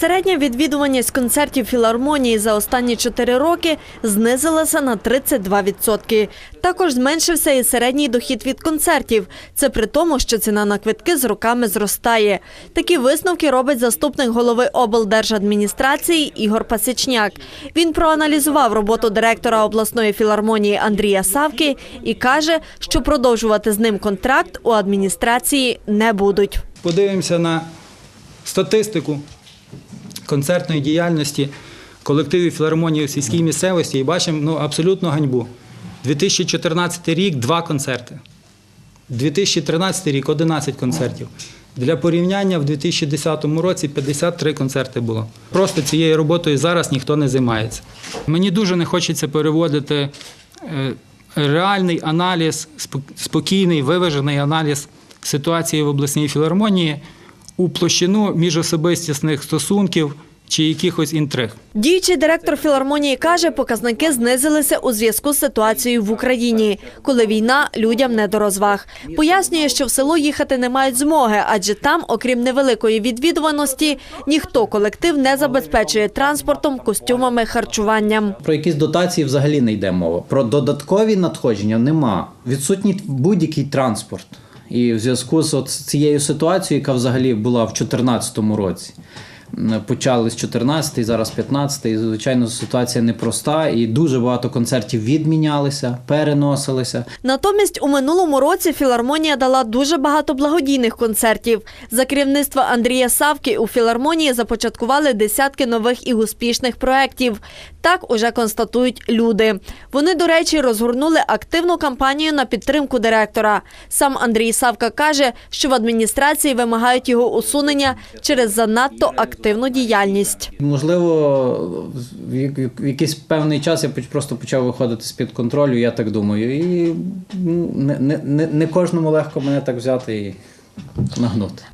Середня відвідуваність концертів філармонії за останні чотири роки знизилася на 32%. Також зменшився і середній дохід від концертів. Це при тому, що ціна на квитки з роками зростає. Такі висновки робить заступник голови облдержадміністрації Ігор Пасічняк. Він проаналізував роботу директора обласної філармонії Андрія Савки і каже, що продовжувати з ним контракт у адміністрації не будуть. Подивимося на статистику концертної діяльності колективів філармонії в сільській місцевості і бачимо ну, абсолютну ганьбу. 2014 рік два концерти. 2013 рік 11 концертів. Для порівняння в 2010 році 53 концерти було. Просто цією роботою зараз ніхто не займається. Мені дуже не хочеться переводити е, реальний аналіз, спокійний, виважений аналіз ситуації в обласній філармонії у площину міжособистісних стосунків чи якихось інтриг. Діючий директор філармонії каже, показники знизилися у зв'язку з ситуацією в Україні, коли війна людям не до розваг. Пояснює, що в село їхати не мають змоги, адже там, окрім невеликої відвідуваності, ніхто колектив не забезпечує транспортом, костюмами, харчуванням. Про якісь дотації взагалі не йде мова. Про додаткові надходження нема. Відсутній будь-який транспорт. І в зв'язку з цією ситуацією, яка взагалі була в 2014 році. Почали з 14 зараз 15 і звичайно ситуація непроста, і дуже багато концертів відмінялися, переносилися. Натомість у минулому році філармонія дала дуже багато благодійних концертів. За керівництва Андрія Савки у філармонії започаткували десятки нових і успішних проєктів. Так уже констатують люди. Вони, до речі, розгорнули активну кампанію на підтримку директора. Сам Андрій Савка каже, що в адміністрації вимагають його усунення через занадто активну діяльність. Можливо, в як- якийсь певний час я просто почав виходити з-під контролю, я так думаю. І ну, не, не, не, кожному легко мене так взяти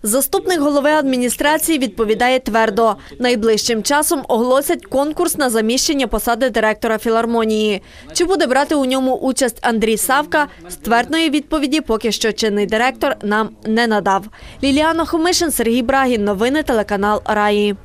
Заступник голови адміністрації відповідає твердо. Найближчим часом оголосять конкурс на заміщення посади директора філармонії. Чи буде брати у ньому участь Андрій Савка? Ствердної відповіді поки що чинний директор нам не надав. Ліліана Хомишин, Сергій Брагін. Новини телеканал Раї.